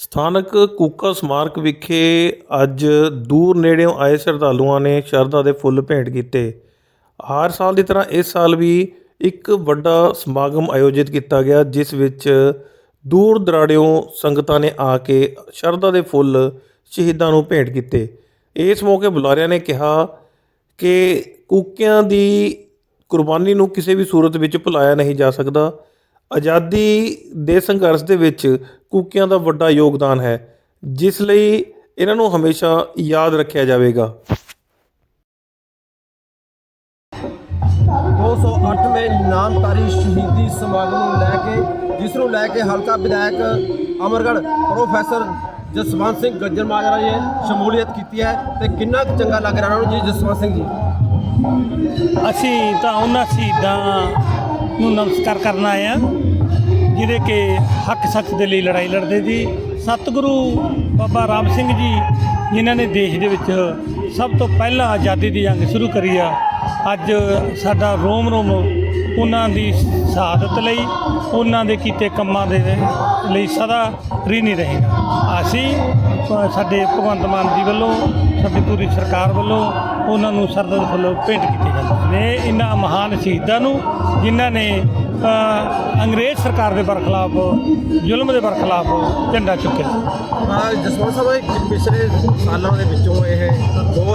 ਸਥਾਨਕ ਕੂਕਾ ਸਮਾਰਕ ਵਿਖੇ ਅੱਜ ਦੂਰ ਨੇੜਿਓਂ ਆਏ ਸ਼ਰਧਾਲੂਆਂ ਨੇ ਸ਼ਰਧਾ ਦੇ ਫੁੱਲ ਭੇਂਟ ਕੀਤੇ। ਹਰ ਸਾਲ ਦੀ ਤਰ੍ਹਾਂ ਇਸ ਸਾਲ ਵੀ ਇੱਕ ਵੱਡਾ ਸਮਾਗਮ ਆਯੋਜਿਤ ਕੀਤਾ ਗਿਆ, ਜਿਸ ਵਿੱਚ ਦੂਰ ਦਰਾੜਿਓਂ ਸੰਗਤਾਂ ਨੇ ਆ ਕੇ ਸ਼ਰਧਾ ਦੇ ਫੁੱਲ ਸ਼ਹੀਦਾਂ ਨੂੰ ਭੇਂਟ ਕੀਤੇ। ਇਸ ਮੌਕੇ ਬੁਲਾਰਿਆਂ ਨੇ ਕਿਹਾ ਕਿ ਕੂਕਿਆਂ ਦੀ ਕੁਰਬਾਨੀ ਨੂੰ ਕਿਸੇ ਵੀ ਸੂਰਤ ਵਿੱਚ ਭੁਲਾਇਆ ਨਹੀਂ ਜਾ ਸਕਦਾ। ਆਜ਼ਾਦੀ ਦੇ ਸੰਘਰਸ਼ ਦੇ ਵਿੱਚ ਕੂਕਿਆਂ ਦਾ ਵੱਡਾ ਯੋਗਦਾਨ ਹੈ ਜਿਸ ਲਈ ਇਹਨਾਂ ਨੂੰ ਹਮੇਸ਼ਾ ਯਾਦ ਰੱਖਿਆ ਜਾਵੇਗਾ। 208ਵੇਂ ਨਾਮਧਾਰੀ ਸ਼ਹੀਦੀ ਸਮਾਗਮ ਨੂੰ ਲੈ ਕੇ ਜਿਸ ਨੂੰ ਲੈ ਕੇ ਹਲਕਾ ਵਿਧਾਇਕ ਅਮਰਗੜ੍ਹ ਪ੍ਰੋਫੈਸਰ ਜਸਵੰਤ ਸਿੰਘ ਗੱਜਰ ਮਾਜਰਾ ਜੀ ਨੇ ਸ਼ਮੂਲੀਅਤ ਕੀਤੀ ਹੈ ਤੇ ਕਿੰਨਾ ਕੁ ਚੰਗਾ ਲੱਗ ਰਿਹਾ ਉਹਨਾਂ ਨੂੰ ਜੀ ਜਸਵੰਤ ਸਿੰਘ ਜੀ? ਅਸੀਂ ਤਾਂ ਉਹਨਾਂ ਸ਼ਹੀਦਾਂ ਨੂੰ ਨਮਸਕਾਰ ਕਰਨ ਆਏ ਆ ਜਿਹੜੇ ਕਿ ਹੱਕ ਸੱਚ ਦੇ ਲਈ ਲੜਾਈ ਲੜਦੇ ਸੀ। ਸਤਿਗੁਰੂ ਬਾਬਾ ਰਾਮ ਸਿੰਘ ਜੀ, ਜਿਨ੍ਹਾਂ ਨੇ ਦੇਸ਼ ਦੇ ਵਿੱਚ ਸਭ ਤੋਂ ਪਹਿਲਾਂ ਆਜ਼ਾਦੀ ਦੀ ਜੰਗ ਸ਼ੁਰੂ ਕਰੀ ਆ, ਅੱਜ ਸਾਡਾ ਰੋਮ ਰੋਮ ਉਹਨਾਂ ਦੀ ਸ਼ਹਾਦਤ ਲਈ, ਉਹਨਾਂ ਦੇ ਕੀਤੇ ਕੰਮਾਂ ਦੇ ਲਈ ਸਦਾ ਰੀਨੀ ਰਹੇਗਾ ਅਸੀਂ ਸਾਡੇ ਭਗਵੰਤ ਮਾਨ ਜੀ ਵੱਲੋਂ, ਸਾਡੀ ਪੂਰੀ ਸਰਕਾਰ ਵੱਲੋਂ ਉਹਨਾਂ ਨੂੰ ਸਰਦਾ ਵੱਲੋਂ ਫੁੱਲ ਭੇਂਟ ਕੀਤੇ ਜਾਂਦੇ ਨੇ। ਇਹਨਾਂ ਮਹਾਨ ਸ਼ਹੀਦਾਂ ਨੂੰ ਜਿਨ੍ਹਾਂ ਨੇ ਅੰਗਰੇਜ਼ ਸਰਕਾਰ ਦੇ ਬਰਖਲਾਫ, ਜ਼ੁਲਮ ਦੇ ਬਰਖਲਾਫ ਝੰਡਾ ਚੁੱਕਿਆ। ਹਾਂ ਜਸਵੰਤ ਸਾਹਿਬ, ਪਿਛਲੇ ਸਾਲਾਂ ਦੇ ਵਿੱਚੋਂ ਇਹ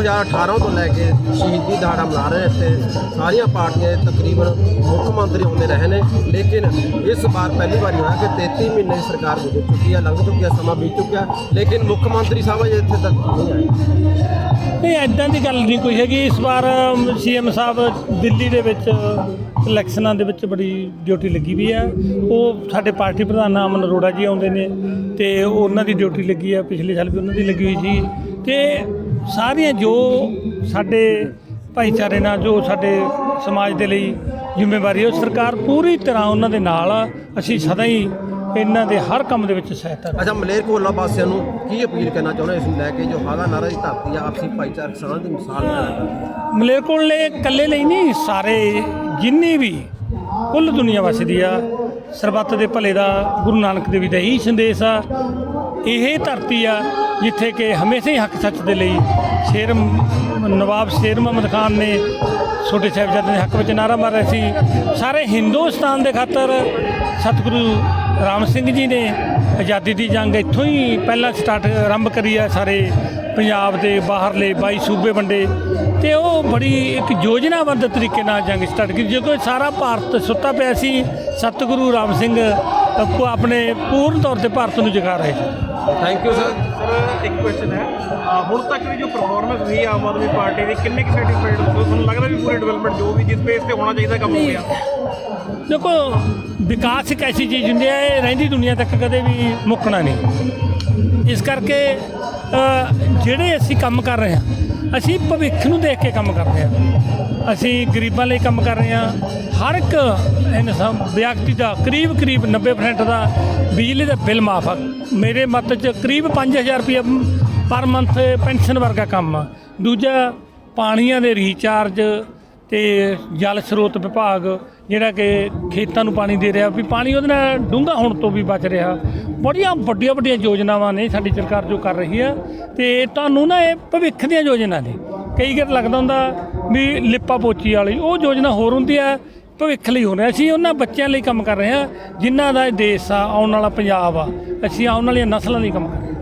2018 ਤੋਂ ਲੈ ਕੇ ਸ਼ਹੀਦੀ ਦਿਹਾੜਾ ਮਨਾ ਰਹੇ ਇੱਥੇ। ਸਾਰੀਆਂ ਪਾਰਟੀਆਂ ਦੇ ਤਕਰੀਬਨ ਮੁੱਖ ਮੰਤਰੀ ਹੁੰਦੇ ਰਹੇ ਨੇ। ਲੇਕਿਨ ਇਸ ਵਾਰ ਪਹਿਲੀ ਵਾਰੀ ਹੋਇਆ ਕਿ 33 ਮਹੀਨੇ ਸਰਕਾਰ ਗੁਜ਼ਰ ਚੁੱਕੀ ਹੈ ਲੰਘ ਚੁੱਕਿਆ ਸਮਾਂ ਬੀਤ ਚੁੱਕਿਆ। ਲੇਕਿਨ ਮੁੱਖ ਮੰਤਰੀ ਸਾਹਿਬ ਅਜੇ ਇੱਥੇ ਤੱਕ ਨਹੀਂ ਆਏ। ਨਹੀਂ ਐਦਾਂ ਦੀ ਗੱਲ ਨਹੀਂ ਕੋਈ ਹੈਗੀ। ਇਸ ਵਾਰ ਸੀਐਮ ਸਾਹਿਬ ਦਿੱਲੀ ਦੇ ਵਿੱਚ ਇਲੈਕਸ਼ਨਾਂ ਦੇ ਵਿੱਚ ਬੜੀ ਡਿਊਟੀ ਲੱਗੀ ਵੀ ਹੈ ਉਹ ਸਾਡੇ ਪਾਰਟੀ ਪ੍ਰਧਾਨ ਅਮਨ ਅਰੋੜਾ ਜੀ ਆਉਂਦੇ ਨੇ ਤੇ ਉਹਨਾਂ ਦੀ ਡਿਊਟੀ ਲੱਗੀ ਆ। ਪਿਛਲੇ ਸਾਲ ਵੀ ਉਹਨਾਂ ਦੀ ਲੱਗੀ ਹੋਈ ਸੀ। ਤੇ ਸਾਰੀਆਂ ਜੋ ਸਾਡੇ ਭਾਈਚਾਰੇ ਨਾਲ ਜੋ ਸਾਡੇ ਸਮਾਜ ਦੇ ਲਈ ਜ਼ਿੰਮੇਵਾਰੀ ਹੈ ਉਹ ਸਰਕਾਰ ਪੂਰੀ ਤਰ੍ਹਾਂ ਉਹਨਾਂ ਦੇ ਨਾਲ ਆ। ਅਸੀਂ ਸਦਾ ਹੀ ਇਹਨਾਂ ਦੇ ਹਰ ਕੰਮ ਦੇ ਵਿੱਚ ਸਹਾਇਤਾ ਅੱਛਾ ਮਲੇਰਕੋਟਲਾ ਵਾਸੀਆਂ ਨੂੰ ਕੀ ਅਪੀਲ ਕਰਨਾ ਚਾਹੁੰਦੇ ਇਸ ਨੂੰ ਲੈ ਕੇ ਜੋ ਹਾਗਾ ਨਾਰਾ ਦੀ ਧਰਤੀ ਆ ਆਪਸੀ ਭਾਈਚਾਰਕ ਸਾਂਝ ਦੀ ਮਿਸਾਲ ਹੈ ਮਲੇਰਕੋਟਲੇ ਇਕੱਲੇ ਲਈ ਨਹੀਂ ਸਾਰੇ ਜਿੰਨੀ ਵੀ ਕੁੱਲ ਦੁਨੀਆ ਵਸਦੀ ਆ ਸਰਬੱਤ ਦੇ ਭਲੇ ਦਾ ਗੁਰੂ ਨਾਨਕ ਦੇਵ ਜੀ ਦਾ ਇਹੀ ਸੰਦੇਸ਼ ਆ। ਇਹ ਧਰਤੀ ਆ ਜਿੱਥੇ ਕਿ ਹਮੇਸ਼ਾ ਹੀ ਹੱਕ ਸੱਚ ਦੇ ਲਈ ਸ਼ੇਰ ਨਵਾਬ ਸ਼ੇਰ ਮੁਹੰਮਦ ਖਾਨ ਨੇ ਛੋਟੇ ਸਾਹਿਬਜ਼ਾਦੇ ਦੇ ਹੱਕ ਵਿੱਚ ਨਾਰਾ ਮਾਰਿਆ ਸੀ। ਸਾਰੇ ਹਿੰਦੁਸਤਾਨ ਦੇ ਖਾਤਰ ਸਤਿਗੁਰੂ ਰਾਮ ਸਿੰਘ ਜੀ ਨੇ ਆਜ਼ਾਦੀ ਦੀ ਜੰਗ ਇੱਥੋਂ ਹੀ ਪਹਿਲਾਂ ਸਟਾਰਟ ਆਰੰਭ ਕਰੀ ਆ ਸਾਰੇ ਪੰਜਾਬ ਦੇ ਬਾਹਰਲੇ 22 ਸੂਬੇ ਵੰਡੇ ਤੇ ਉਹ ਬੜੀ ਇੱਕ ਯੋਜਨਾਬੱਧ ਤਰੀਕੇ ਨਾਲ ਜੰਗ ਸਟਾਰਟ ਕੀਤੀ। ਜਦੋਂ ਸਾਰਾ ਭਾਰਤ ਸੁੱਤਾ ਪਿਆ ਸੀ ਸਤਿਗੁਰੂ ਰਾਮ ਸਿੰਘ ਕੋ ਆਪਣੇ ਪੂਰਨ ਤੌਰ ਤੇ ਭਾਰਤ ਨੂੰ ਜਗਾ ਰਹੇ ਸੀ। ਥੈਂਕ ਯੂ ਸਰ ਸਰ ਇੱਕ ਕੁਐਸਚਨ ਹੈ। ਹੁਣ ਤੱਕ ਦੀ ਜੋ ਪਰਫਾਰਮੈਂਸ ਹੋਈ ਆਮ ਆਦਮੀ ਪਾਰਟੀ ਦੀ ਕਿੰਨੇ ਕਿ ਸੈਟੀਸਫਾਈਡ ਹੋ? ਤੁਹਾਨੂੰ ਲੱਗਦਾ ਵੀ ਪੂਰੀ ਡਿਵੈਲਪਮੈਂਟ ਜੋ ਵੀ ਜਿਸ ਬੇਸ ਤੇ ਹੋਣਾ ਚਾਹੀਦਾ ਕੰਮ ਹੋ ਗਿਆ? ਦੇਖੋ ਵਿਕਾਸ ਇੱਕ ਐਸੀ ਚੀਜ਼ ਹੁੰਦੀ ਹੈ ਇਹ ਰਹਿੰਦੀ ਦੁਨੀਆ ਤੱਕ ਕਦੇ ਵੀ ਮੁੱਕਣਾ ਨਹੀਂ। ਇਸ ਕਰਕੇ ਜਿਹੜੇ ਅਸੀਂ ਕੰਮ ਕਰ ਰਹੇ ਹਾਂ, ਅਸੀਂ ਭਵਿੱਖ ਨੂੰ ਦੇਖ ਕੇ ਕੰਮ ਕਰ ਰਹੇ ਹਾਂ। ਅਸੀਂ ਗਰੀਬਾਂ ਲਈ ਕੰਮ ਕਰ ਰਹੇ ਹਾਂ। ਹਰ ਇੱਕ ਇਨਸਾਨ ਵਿਅਕਤੀ ਦਾ ਕਰੀਬ ਕਰੀਬ 90% ਦਾ ਬਿਜਲੀ ਦਾ ਬਿੱਲ ਮਾਫ ਆ। ਮੇਰੇ ਮਤ 'ਚ ਕਰੀਬ 5000 ਰੁਪਏ ਪਰ ਮੰਥ ਪੈਨਸ਼ਨ ਵਰਗਾ ਕੰਮ ਆ। ਦੂਜਾ, ਪਾਣੀਆਂ ਦੇ ਰੀਚਾਰਜ ਤੇ ਜਲ ਸਰੋਤ ਵਿਭਾਗ ਜਿਹੜਾ ਕਿ ਖੇਤਾਂ ਨੂੰ ਪਾਣੀ ਦੇ ਰਿਹਾ ਵੀ ਪਾਣੀ ਉਹਦੇ ਨਾਲ ਡੂੰਘਾ ਹੋਣ ਤੋਂ ਵੀ ਬਚ ਰਿਹਾ। ਬੜੀਆਂ ਵੱਡੀਆਂ ਵੱਡੀਆਂ ਯੋਜਨਾਵਾਂ ਨੇ ਸਾਡੀ ਸਰਕਾਰ ਜੋ ਕਰ ਰਹੀ ਆ ਤੇ ਤੁਹਾਨੂੰ ਨਾ ਇਹ ਭਵਿੱਖ ਦੀਆਂ ਯੋਜਨਾ ਨੇ। ਕਈ ਵਾਰ ਲੱਗਦਾ ਹੁੰਦਾ ਵੀ ਲਿਪਾ ਪੋਚੀ ਵਾਲੀ ਉਹ ਯੋਜਨਾ ਹੋਰ ਹੁੰਦੀ ਆ ਭਵਿੱਖ ਲਈ ਹੋ ਰਿਹਾ ਅਸੀਂ ਉਹਨਾਂ ਬੱਚਿਆਂ ਲਈ ਕੰਮ ਕਰ ਰਹੇ ਹਾਂ ਜਿਨ੍ਹਾਂ ਦਾ ਇਹ ਦੇਸ਼ ਆ, ਆਉਣ ਵਾਲਾ ਪੰਜਾਬ ਆ। ਅਸੀਂ ਆਉਣ ਵਾਲੀਆਂ ਨਸਲਾਂ ਲਈ ਕੰਮ ਕਰ ਰਹੇ ਹਾਂ।